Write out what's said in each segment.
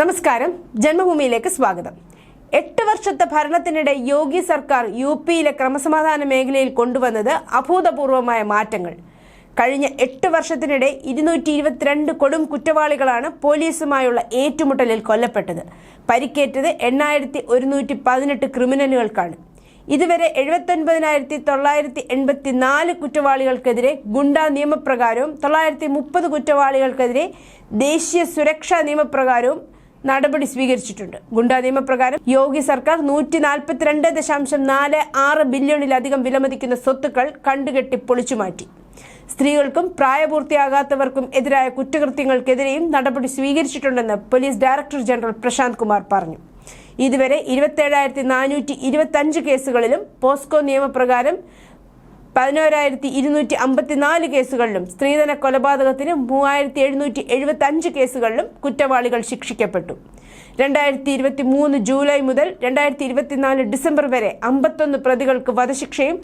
നമസ്കാരം. ജന്മഭൂമിയിലേക്ക് സ്വാഗതം. എട്ട് വർഷത്തെ ഭരണത്തിനിടെ യോഗി സർക്കാർ യു പിയിലെ ക്രമസമാധാന മേഖലയിൽ കൊണ്ടുവന്നത് അഭൂതപൂർവമായ മാറ്റങ്ങൾ. കഴിഞ്ഞ എട്ട് വർഷത്തിനിടെ ഇരുന്നൂറ്റി ഇരുപത്തിരണ്ട് കൊടും കുറ്റവാളികളാണ് പോലീസുമായുള്ള ഏറ്റുമുട്ടലിൽ കൊല്ലപ്പെട്ടത്. പരിക്കേറ്റത് എണ്ണായിരത്തി ഒരുന്നൂറ്റി പതിനെട്ട് ക്രിമിനലുകൾക്കാണ്. ഇതുവരെ എഴുപത്തൊൻപതിനായിരത്തി തൊള്ളായിരത്തി എൺപത്തി നാല് കുറ്റവാളികൾക്കെതിരെ ഗുണ്ടാ നിയമപ്രകാരവും തൊള്ളായിരത്തി മുപ്പത് കുറ്റവാളികൾക്കെതിരെ ദേശീയ സുരക്ഷാ നിയമപ്രകാരവും നടപടി സ്വീകരിച്ചിട്ടുണ്ട്. ഗുണ്ടാ നിയമപ്രകാരം യോഗി സർക്കാർ നൂറ്റി നാൽപ്പത്തിരണ്ട് ദശാംശം നാല് ആറ് ബില്യണിലധികം വിലമതിക്കുന്ന സ്വത്തുക്കൾ കണ്ടുകെട്ടി പൊളിച്ചുമാറ്റി സ്ത്രീകൾക്കും പ്രായപൂർത്തിയാകാത്തവർക്കും എതിരായ കുറ്റകൃത്യങ്ങൾക്കെതിരെയും നടപടി സ്വീകരിച്ചിട്ടുണ്ടെന്ന് police director general Prashant Kumar പറഞ്ഞു. ഇതുവരെ ഇരുപത്തേഴായിരത്തി നാനൂറ്റി ഇരുപത്തി അഞ്ച് കേസുകളിലും പോസ്കോ നിയമപ്രകാരം പതിനോരായിരത്തി ഇരുന്നൂറ്റി അമ്പത്തിനാല് കേസുകളിലും സ്ത്രീധന കൊലപാതകത്തിന് മൂവായിരത്തി എഴുന്നൂറ്റി എഴുപത്തി അഞ്ച് കേസുകളിലും കുറ്റവാളികൾ ശിക്ഷിക്കപ്പെട്ടു. രണ്ടായിരത്തി ഇരുപത്തി മൂന്ന് ജൂലൈ മുതൽ രണ്ടായിരത്തി ഇരുപത്തിനാല് ഡിസംബർ വരെ അമ്പത്തൊന്ന് പ്രതികൾക്ക് വധശിക്ഷയും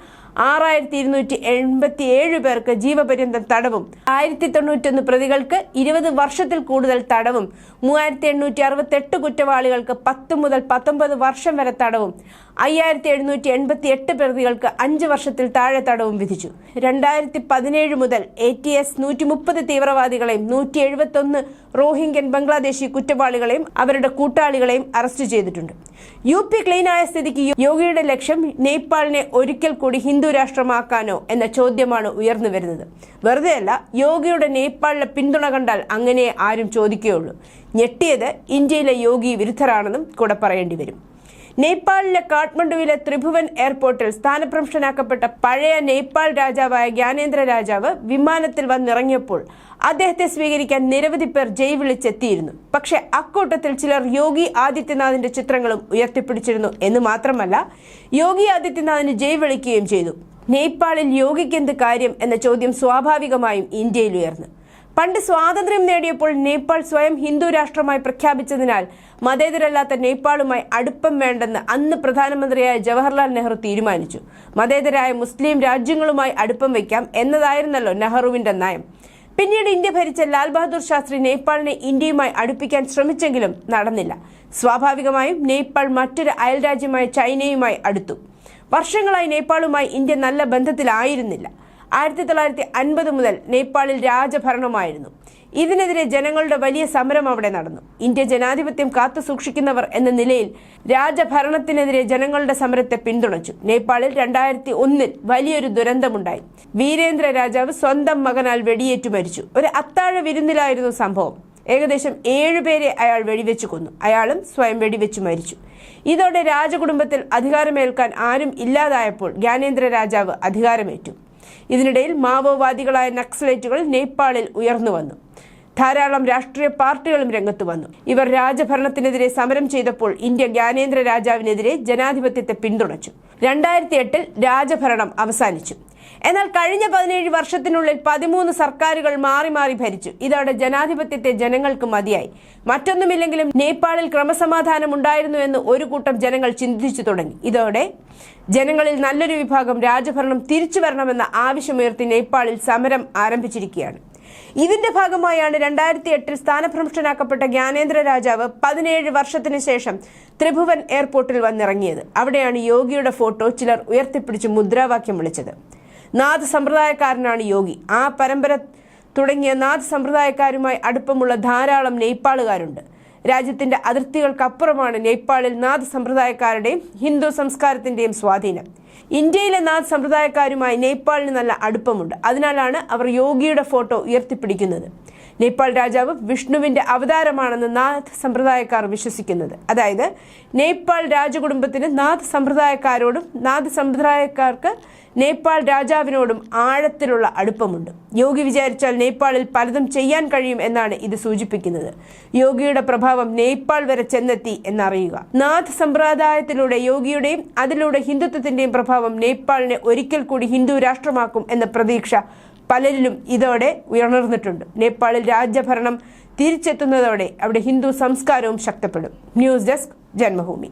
ആറായിരത്തി ഇരുന്നൂറ്റി എൺപത്തി ഏഴ് പേർക്ക് ജീവപര്യന്തം തടവും ആയിരത്തി തൊണ്ണൂറ്റൊന്ന് പ്രതികൾക്ക് ഇരുപത് വർഷത്തിൽ കൂടുതൽ തടവും മൂവായിരത്തി എണ്ണൂറ്റി അറുപത്തെട്ട് കുറ്റവാളികൾക്ക് പത്ത് മുതൽ പത്തൊമ്പത് വർഷം വരെ തടവും അയ്യായിരത്തി എഴുന്നൂറ്റി എൺപത്തി എട്ട് പ്രതികൾക്ക് അഞ്ച് വർഷത്തിൽ താഴെ തടവും വിധിച്ചു. രണ്ടായിരത്തി പതിനേഴ് മുതൽ എ ടി എസ് നൂറ്റി മുപ്പത് തീവ്രവാദികളെയും നൂറ്റി എഴുപത്തൊന്ന് റോഹിംഗ്യൻ ബംഗ്ലാദേശി കുറ്റവാളികളെയും അവരുടെ കൂട്ടാളികളെയും അറസ്റ്റ് ചെയ്തിട്ടുണ്ട്. യു പി ക്ലീനായ സ്ഥിതിക്ക് യോഗിയുടെ ലക്ഷ്യം നേപ്പാളിനെ ഒരിക്കൽ കൂടി ഹിന്ദു രാഷ്ട്രമാക്കാനോ എന്ന ചോദ്യമാണ് ഉയർന്നു വരുന്നത്. വെറുതെയല്ല യോഗിയുടെ നേപ്പാളിലെ പിന്തുണ കണ്ടാൽ അങ്ങനെ ആരും ചോദിക്കുകയുള്ളൂ ഞെട്ടിയത് ഇന്ത്യയിലെ യോഗി വിരുദ്ധരാണെന്നും കൂടെ പറയേണ്ടി വരും. നേപ്പാളിലെ കാഠ്മണ്ഡുവിലെ ത്രിഭുവൻ എയർപോർട്ടിൽ സ്ഥാനഭ്രംശനാക്കപ്പെട്ട പഴയ നേപ്പാൾ രാജാവായ ജ്ഞാനേന്ദ്ര രാജാവ് വിമാനത്തിൽ വന്നിറങ്ങിയപ്പോൾ അദ്ദേഹത്തെ സ്വീകരിക്കാൻ നിരവധി പേർ ജയ് വിളിച്ചെത്തിയിരുന്നു. പക്ഷേ അക്കൂട്ടത്തിൽ ചിലർ യോഗി ആദിത്യനാഥിന്റെ ചിത്രങ്ങളും ഉയർത്തിപ്പിടിച്ചിരുന്നു എന്ന് മാത്രമല്ല യോഗി ആദിത്യനാഥിന് ജയ് വിളിക്കുകയും ചെയ്തു. നേപ്പാളിൽ യോഗിക്കെന്ത് കാര്യം എന്ന ചോദ്യം സ്വാഭാവികമായും ഇന്ത്യയിൽ ഉയർന്നു. പണ്ട് സ്വാതന്ത്ര്യം നേടിയപ്പോൾ നേപ്പാൾ സ്വയം ഹിന്ദു രാഷ്ട്രമായി പ്രഖ്യാപിച്ചതിനാൽ മതേതരല്ലാത്ത നേപ്പാളുമായി അടുപ്പം വേണ്ടെന്ന് അന്ന് പ്രധാനമന്ത്രിയായ ജവഹർലാൽ നെഹ്റു തീരുമാനിച്ചു. മതേതരായ മുസ്ലിം രാജ്യങ്ങളുമായി അടുപ്പം വയ്ക്കാം എന്നതായിരുന്നല്ലോ നെഹ്റുവിന്റെ നയം. പിന്നീട് ഇന്ത്യ ഭരിച്ച ലാൽ ബഹദൂർ ശാസ്ത്രി നേപ്പാളിനെ ഇന്ത്യയുമായി അടുപ്പിക്കാൻ ശ്രമിച്ചെങ്കിലും നടന്നില്ല. സ്വാഭാവികമായും നേപ്പാൾ മറ്റൊരു അയൽരാജ്യമായ ചൈനയുമായി അടുത്തു. വർഷങ്ങളായി നേപ്പാളുമായി ഇന്ത്യ നല്ല ബന്ധത്തിലായിരുന്നില്ല. ആയിരത്തി തൊള്ളായിരത്തി അൻപത് മുതൽ നേപ്പാളിൽ രാജഭരണമായിരുന്നു. ഇതിനെതിരെ ജനങ്ങളുടെ വലിയ സമരം അവിടെ നടന്നു. ഇന്ത്യ ജനാധിപത്യം കാത്തു സൂക്ഷിക്കുന്നവർ എന്ന നിലയിൽ രാജഭരണത്തിനെതിരെ ജനങ്ങളുടെ സമരത്തെ പിന്തുണച്ചു. നേപ്പാളിൽ രണ്ടായിരത്തി ഒന്നിൽ വലിയൊരു ദുരന്തമുണ്ടായി. വീരേന്ദ്ര രാജാവ് സ്വന്തം മകനാൽ വെടിയേറ്റു മരിച്ചു. ഒരു അത്താഴ വിരുന്നിലായിരുന്നു സംഭവം. ഏകദേശം ഏഴുപേരെ അയാൾ വെടിവെച്ചു കൊന്നു. അയാളും സ്വയം വെടിവെച്ചു മരിച്ചു. ഇതോടെ രാജകുടുംബത്തിൽ അധികാരമേൽക്കാൻ ആരും ഇല്ലാതായപ്പോൾ ജ്ഞാനേന്ദ്ര രാജാവ് അധികാരമേറ്റു. ഇതിനിടയിൽ മാവോവാദികളായ നക്സലേറ്റുകൾ നേപ്പാളിൽ ഉയർന്നു വന്നു. ധാരാളം രാഷ്ട്രീയ പാർട്ടികളും രംഗത്തു വന്നു. ഇവർ രാജഭരണത്തിനെതിരെ സമരം ചെയ്തപ്പോൾ ഇന്ത്യ ജ്ഞാനേന്ദ്ര രാജാവിനെതിരെ ജനാധിപത്യത്തെ പിന്തുണച്ചു. രണ്ടായിരത്തി എട്ടിൽ രാജഭരണം അവസാനിച്ചു. എന്നാൽ കഴിഞ്ഞ പതിനേഴ് വർഷത്തിനുള്ളിൽ പതിമൂന്ന് സർക്കാരുകൾ മാറി മാറി ഭരിച്ചു. ഇതോടെ ജനാധിപത്യത്തെ ജനങ്ങൾക്ക് മതിയായി. മറ്റൊന്നുമില്ലെങ്കിലും നേപ്പാളിൽ ക്രമസമാധാനം ഉണ്ടായിരുന്നു എന്ന് ഒരു കൂട്ടം ജനങ്ങൾ ചിന്തിച്ചു തുടങ്ങി. ഇതോടെ ജനങ്ങളിൽ നല്ലൊരു വിഭാഗം രാജഭരണം തിരിച്ചു വരണമെന്ന ആവശ്യമുയർത്തി നേപ്പാളിൽ സമരം ആരംഭിച്ചിരിക്കുകയാണ്. ഇതിന്റെ ഭാഗമായാണ് രണ്ടായിരത്തി എട്ടിൽ സ്ഥാനഭ്രംഷ്ടനാക്കപ്പെട്ട ജ്ഞാനേന്ദ്ര രാജാവ് പതിനേഴ് വർഷത്തിന് ശേഷം ത്രിഭുവൻ എയർപോർട്ടിൽ വന്നിറങ്ങിയത്. അവിടെയാണ് യോഗിയുടെ ഫോട്ടോ ചിലർ ഉയർത്തിപ്പിടിച്ച് മുദ്രാവാക്യം വിളിച്ചത്. നാഥ സമ്പ്രദായക്കാരനാണ് യോഗി. ആ പരമ്പര തുടങ്ങിയ നാഥ് സമ്പ്രദായക്കാരുമായി അടുപ്പമുള്ള ധാരാളം നേപ്പാളുകാരുണ്ട്. രാജ്യത്തിന്റെ അതിർത്തികൾക്കപ്പുറമാണ് നേപ്പാളിൽ നാഥ് സമ്പ്രദായക്കാരുടെയും ഹിന്ദു സംസ്കാരത്തിന്റെയും സ്വാധീനം. ഇന്ത്യയിലെ നാഥ് സമ്പ്രദായക്കാരുമായി നേപ്പാളിന് നല്ല അടുപ്പമുണ്ട്. അതിനാലാണ് അവർ യോഗിയുടെ ഫോട്ടോ ഉയർത്തിപ്പിടിക്കുന്നത്. നേപ്പാൾ രാജാവ് വിഷ്ണുവിന്റെ അവതാരമാണെന്ന് നാഥ് സമ്പ്രദായക്കാർ വിശ്വസിക്കുന്നത്. അതായത് നേപ്പാൾ രാജകുടുംബത്തിന് നാഥ് സമ്പ്രദായക്കാരോടും നാഥ് സമ്പ്രദായക്കാർക്ക് നേപ്പാൾ രാജാവിനോടും ആഴത്തിലുള്ള അടുപ്പമുണ്ട്. യോഗി വിചാരിച്ചാൽ നേപ്പാളിൽ പലതും ചെയ്യാൻ കഴിയും എന്നാണ് ഇത് സൂചിപ്പിക്കുന്നത്. യോഗിയുടെ പ്രഭാവം നേപ്പാൾ വരെ ചെന്നെത്തി എന്നറിയുക. നാഥ് സമ്പ്രദായത്തിലൂടെ യോഗിയുടെയും അതിലൂടെ ഹിന്ദുത്വത്തിന്റെയും പ്രഭാവം നേപ്പാളിനെ ഒരിക്കൽ കൂടി ഹിന്ദു രാഷ്ട്രമാക്കും എന്ന പ്രതീക്ഷ പലരിലും ഇതോടെ ഉയർന്നിട്ടുണ്ട് നേപ്പാളിൽ രാജ്യഭരണം തിരിച്ചെത്തുന്നതോടെ അവിടെ ഹിന്ദു സംസ്കാരവും ശക്തപ്പെടും. News desk Janmabhumi.